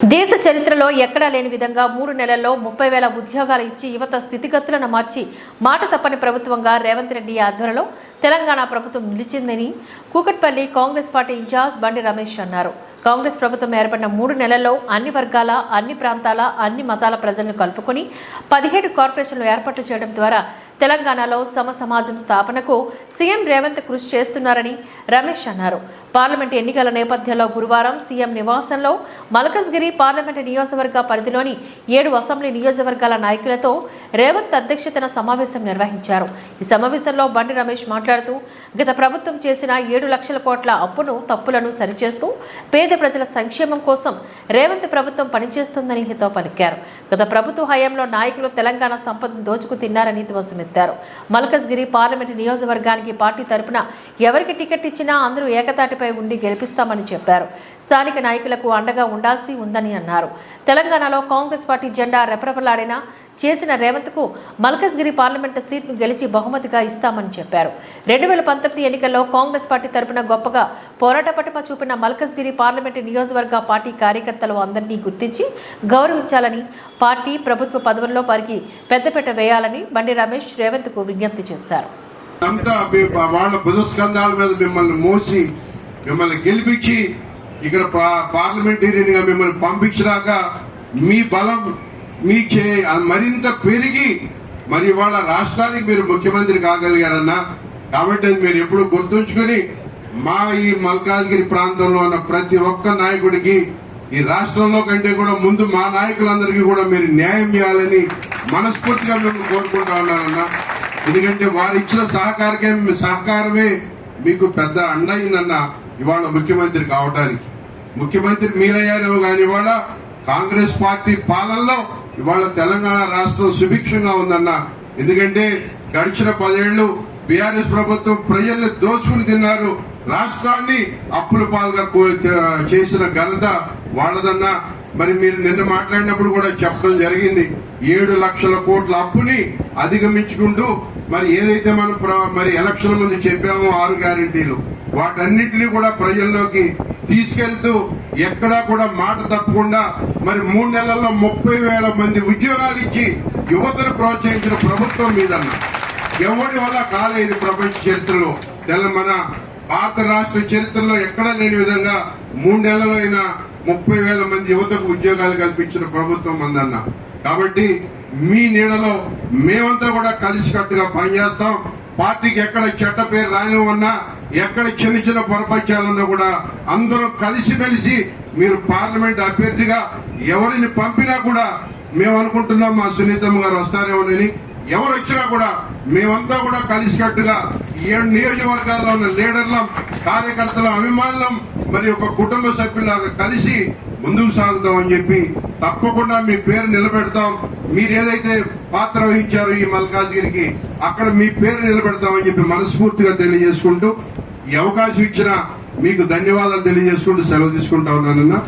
దేశ చరిత్రలో ఎక్కడా లేని విధంగా మూడు నెలల్లో ముప్పై వేల ఉద్యోగాలు ఇచ్చి యువత స్థితిగతులను మార్చి మాట తప్పని ప్రభుత్వంగా రేవంత్ రెడ్డి ఆధ్వర్యంలో తెలంగాణ ప్రభుత్వం నిలిచిందని కూకట్పల్లి కాంగ్రెస్ పార్టీ ఇన్ఛార్జ్ బండి రమేష్ అన్నారు. కాంగ్రెస్ ప్రభుత్వం ఏర్పడిన మూడు నెలల్లో అన్ని వర్గాల అన్ని ప్రాంతాల అన్ని మతాల ప్రజలను కలుపుకొని పదిహేడు కార్పొరేషన్లు ఏర్పాటు చేయడం ద్వారా తెలంగాణలో సమ సమాజం స్థాపనకు సీఎం రేవంత్ కృషి చేస్తున్నారని రమేష్ అన్నారు. పార్లమెంట్ ఎన్నికల నేపథ్యంలో గురువారం సీఎం నివాసంలో మలకజ్గిరి పార్లమెంట్ నియోజకవర్గ పరిధిలోని ఏడు అసెంబ్లీ నియోజకవర్గాల నాయకులతో రేవంత్ అధ్యక్షతన సమావేశం నిర్వహించారు. ఈ సమావేశంలో బండి రమేష్ మాట్లాడుతూ గత ప్రభుత్వం చేసిన ఏడు లక్షల కోట్ల అప్పును తప్పులను సరిచేస్తూ పేద ప్రజల సంక్షేమం కోసం రేవంత్ ప్రభుత్వం పనిచేస్తుందని హితో పలికారు. గత ప్రభుత్వ హయాంలో నాయకులు తెలంగాణ సంపదను దోచుకు తిన్నారని ధ్వసమెత్తారు మల్కజ్గిరి పార్లమెంటు నియోజకవర్గానికి పార్టీ తరపున ఎవరికి టికెట్ ఇచ్చినా అందరూ ఏకతాటిపై ఉండి గెలిపిస్తామని చెప్పారు. స్థానిక నాయకులకు అండగా ఉండాల్సి ఉందని అన్నారు. తెలంగాణలో కాంగ్రెస్ పార్టీ జెండా రెపరెపలాడినా చేసిన రేవంత్కు మల్కజ్గిరి పార్లమెంటు సీట్ను గెలిచి బహుమతిగా ఇస్తామని చెప్పారు. రెండు వేల పంతొమ్మిది ఎన్నికల్లో కాంగ్రెస్ పార్టీ తరపున గొప్పగా పోరాట పటిమ చూపిన మల్కజ్గిరి పార్లమెంటు నియోజకవర్గ పార్టీ కార్యకర్తలు అందరినీ గుర్తించి గౌరవించాలని పార్టీ ప్రభుత్వ పదవుల్లో వారికి పెద్దపేట వేయాలని బండి రమేష్ రేవంత్కు విజ్ఞప్తి చేశారు. అంతా వాళ్ళ బుధస్కంధాల మీద మిమ్మల్ని మోసి మిమ్మల్ని గెలిపించి ఇక్కడ పా- మిమ్మల్ని పంపించినాక మీ బలం మీ చే మరింత పెరిగి మరి వాళ్ళ రాష్ట్రానికి మీరు ముఖ్యమంత్రి కాగలిగారన్నా కాబట్టి అది మీరు ఎప్పుడు గుర్తుంచుకొని మా ఈ మల్కాజ్గిరి ప్రాంతంలో ఉన్న ప్రతి ఒక్క నాయకుడికి ఈ రాష్ట్రంలో కంటే కూడా ముందు మా నాయకులందరికీ కూడా మీరు న్యాయం చేయాలని మనస్ఫూర్తిగా మేము కోరుకుంటా ఉన్నానన్నా. ఎందుకంటే వారు ఇచ్చిన సహకారకే సహకారమే మీకు పెద్ద అండ అయిందన్న ఇవాళ ముఖ్యమంత్రి కావడానికి. ముఖ్యమంత్రి మీరయ్యారేమో కానీ ఇవాళ కాంగ్రెస్ పార్టీ పాలనలో ఇవాళ తెలంగాణ రాష్ట్రం సుభిక్షంగా ఉందన్న. ఎందుకంటే గడిచిన పదేళ్ళు బీఆర్ఎస్ ప్రభుత్వం ప్రజల్ని దోచుకుని తిన్నారు. రాష్ట్రాన్ని అప్పుల పాలుగా చేసిన ఘనత వాళ్ళదన్నా. మరి మీరు నిన్న మాట్లాడినప్పుడు కూడా చెప్పడం జరిగింది. ఏడు లక్షల కోట్ల అప్పుని అధిగమించుకుంటూ మరి ఏదైతే మనం మరి ఎలక్షన్ ముందు చెప్పామో ఆరు గ్యారంటీలు వాటన్నిటిని కూడా ప్రజల్లోకి తీసుకెళ్తూ ఎక్కడా కూడా మాట తప్పకుండా మరి మూడు నెలల్లో ముప్పై వేల మంది ఉద్యోగాలు ఇచ్చి యువతను ప్రోత్సహించిన ప్రభుత్వం మీదన్న. ఎవరి వల్ల కాలేదు ప్రపంచ చరిత్రలో. తెలంగాణ పాత రాష్ట్ర చరిత్రలో ఎక్కడా లేని విధంగా మూడు నెలల్లో అయినా ముప్పై వేల మంది యువతకు ఉద్యోగాలు కల్పించిన ప్రభుత్వం అందన్న కాబట్టి మీ నీడలో మేమంతా కూడా కలిసికట్టుగా పనిచేస్తాం. పార్టీకి ఎక్కడ చెట్ట పేరు రానివన్నా ఎక్కడ చిన్న చిన్న పొరపచ్చాలన్నా కూడా అందరూ కలిసిమెలిసి మీరు పార్లమెంట్ అభ్యర్థిగా ఎవరిని పంపినా కూడా మేము అనుకుంటున్నాం మా సునీతమ్మ గారు వస్తారేమోనని. ఎవరు వచ్చినా కూడా మేమంతా కూడా కలిసికట్టుగా ఏడు నియోజకవర్గాల్లో ఉన్న లీడర్లం కార్యకర్తల అభిమానులం మరి ఒక కుటుంబ సభ్యులాగా కలిసి ముందుకు సాగుతాం అని చెప్పి తప్పకుండా మీ పేరు నిలబెడతాం. మీరు ఏదైతే పాత్ర వహించారో ఈ మల్కాజ్గిరికి అక్కడ మీ పేరు నిలబెడతామని చెప్పి మనస్ఫూర్తిగా తెలియజేసుకుంటూ ఈ అవకాశం ఇచ్చిన మీకు ధన్యవాదాలు తెలియజేసుకుంటూ సెలవు తీసుకుంటా ఉన్నానన్నా.